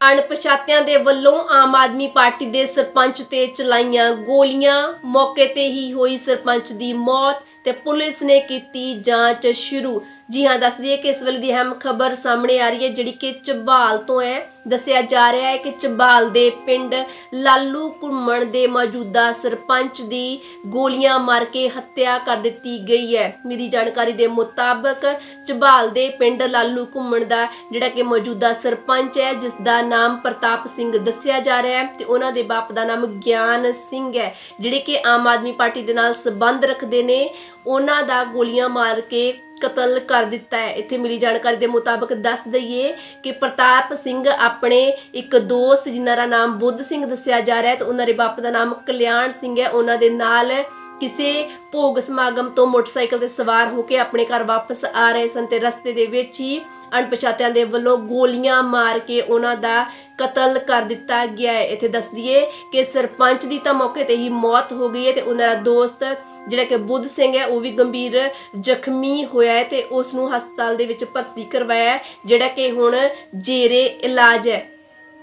ਅਣਪਛਾਤਿਆਂ ਦੇ ਵੱਲੋਂ ਆਮ ਆਦਮੀ ਪਾਰਟੀ ਦੇ ਸਰਪੰਚ ਤੇ ਚਲਾਈਆਂ ਗੋਲੀਆਂ। ਮੌਕੇ ਤੇ ਹੀ ਹੋਈ ਸਰਪੰਚ ਦੀ ਮੌਤ। ਤੇ ਪੁਲਿਸ ਨੇ ਕੀਤੀ ਜਾਂਚ ਸ਼ੁਰੂ। ਜੀ ਹਾਂ, ਦੱਸ ਦਈਏ ਕਿ ਇਸ ਵੇਲੇ ਦੀ ਅਹਿਮ ਖਬਰ ਸਾਹਮਣੇ ਆ ਰਹੀ ਹੈ, ਜਿਹੜੀ ਕਿ ਚਬਾਲ ਤੋਂ ਹੈ। ਦੱਸਿਆ ਜਾ ਰਿਹਾ ਹੈ ਕਿ ਚਬਾਲ ਦੇ ਪਿੰਡ ਲਾਲੂ ਘੁੰਮਣ ਦੇ ਮੌਜੂਦਾ ਸਰਪੰਚ ਦੀ ਗੋਲੀਆਂ ਮਾਰ ਕੇ ਹੱਤਿਆ ਕਰ ਦਿੱਤੀ ਗਈ ਹੈ। ਮੇਰੀ ਜਾਣਕਾਰੀ ਦੇ ਮੁਤਾਬਕ ਚਬਾਲ ਦੇ ਪਿੰਡ ਲਾਲੂ ਘੁੰਮਣ ਦਾ ਜਿਹੜਾ ਕਿ ਮੌਜੂਦਾ ਸਰਪੰਚ ਹੈ, ਜਿਸ ਦਾ ਨਾਮ ਪ੍ਰਤਾਪ ਸਿੰਘ ਦੱਸਿਆ ਜਾ ਰਿਹਾ ਹੈ ਤੇ ਉਹਨਾਂ ਦੇ ਬਾਪ ਦਾ ਨਾਮ ਗਿਆਨ ਸਿੰਘ ਹੈ, ਜਿਹੜੇ ਕਿ ਆਮ ਆਦਮੀ ਪਾਰਟੀ ਦੇ ਨਾਲ ਸੰਬੰਧ ਰੱਖਦੇ ਨੇ। ਉਹਨਾਂ ਦਾ ਗੋਲੀਆਂ ਮਾਰ ਕੇ ਕਤਲ ਕਰ ਦਿੱਤਾ ਹੈ। ਇੱਥੇ ਮਿਲੀ ਜਾਣਕਾਰੀ ਦੇ ਮੁਤਾਬਕ ਦੱਸ ਦਈਏ ਕਿ ਪ੍ਰਤਾਪ ਸਿੰਘ ਆਪਣੇ ਇੱਕ ਦੋਸਤ ਜਿਨ੍ਹਾਂ ਦਾ ਨਾਮ ਬੁੱਧ ਸਿੰਘ ਦੱਸਿਆ ਜਾ ਰਿਹਾ ਹੈ ਤੇ ਉਹਨਾਂ ਦੇ ਬਾਪ ਦਾ ਨਾਮ ਕਲਿਆਣ ਸਿੰਘ ਹੈ। ਉਹਨਾਂ ਦੇ ਨਾਲ ਕਿਸੇ ਭੋਗ ਸਮਾਗਮ ਤੋਂ ਮੋਟਰਸਾਈਕਲ ਤੇ ਸਵਾਰ ਹੋ ਕੇ ਆਪਣੇ ਘਰ ਵਾਪਸ ਆ ਰਹੇ ਸਨ ਤੇ ਰਸਤੇ ਦੇ ਵਿੱਚ ਹੀ ਅਣਪਛਾਤਿਆਂ ਦੇ ਵੱਲੋਂ ਗੋਲੀਆਂ ਮਾਰ ਕੇ ਉਹਨਾਂ ਦਾ ਕਤਲ ਕਰ ਦਿੱਤਾ ਗਿਆ ਹੈ। ਇੱਥੇ ਦੱਸ ਦਈਏ ਕਿ ਸਰਪੰਚ ਦੀ ਤਾਂ ਮੌਕੇ ਤੇ ਹੀ ਮੌਤ ਹੋ ਗਈ ਹੈ ਤੇ ਉਹਨਾਂ ਦਾ ਦੋਸਤ ਜਿਹੜਾ ਕਿ ਬੁੱਧ ਸਿੰਘ ਹੈ, ਉਹ ਵੀ ਗੰਭੀਰ ਜ਼ਖਮੀ ਹੋਇਆ ਹੈ ਤੇ ਉਸ ਨੂੰ ਹਸਪਤਾਲ ਦੇ ਵਿੱਚ ਭਰਤੀ ਕਰਵਾਇਆ ਜਿਹੜਾ ਕਿ ਹੁਣ ਜੇਰੇ ਇਲਾਜ ਹੈ।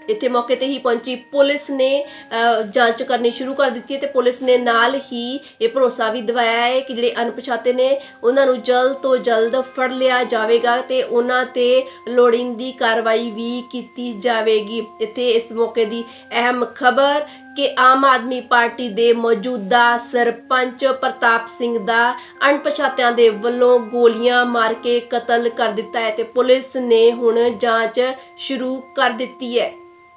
ਇੱਥੇ ਮੌਕੇ ਤੇ ਹੀ ਪਹੁੰਚੀ ਪੁਲਿਸ ਨੇ ਜਾਂਚ ਕਰਨੀ ਸ਼ੁਰੂ ਕਰ ਦਿੱਤੀ ਹੈ ਤੇ ਪੁਲਿਸ ਨੇ ਨਾਲ ਹੀ ਇਹ ਭਰੋਸਾ ਵੀ ਦਿਵਾਇਆ ਹੈ ਕਿ ਜਿਹੜੇ ਅਣਪਛਾਤੇ ਨੇ, ਉਹਨਾਂ ਨੂੰ ਜਲਦ ਤੋਂ ਜਲਦ ਫੜ ਲਿਆ ਜਾਵੇਗਾ ਤੇ ਉਹਨਾਂ ਤੇ ਲੋੜੀਂਦੀ ਕਾਰਵਾਈ ਵੀ ਕੀਤੀ ਜਾਵੇਗੀ। ਇੱਥੇ ਇਸ ਮੌਕੇ ਦੀ ਅਹਿਮ ਖਬਰ ਕਿ ਆਮ ਆਦਮੀ ਪਾਰਟੀ ਦੇ ਮੌਜੂਦਾ ਸਰਪੰਚ ਪ੍ਰਤਾਪ ਸਿੰਘ ਦਾ ਅਣਪਛਾਤਿਆਂ ਦੇ ਵੱਲੋਂ ਗੋਲੀਆਂ ਮਾਰ ਕੇ ਕਤਲ ਕਰ ਦਿੱਤਾ ਹੈ ਤੇ ਪੁਲਿਸ ਨੇ ਹੁਣ ਜਾਂਚ ਸ਼ੁਰੂ ਕਰ ਦਿੱਤੀ ਹੈ।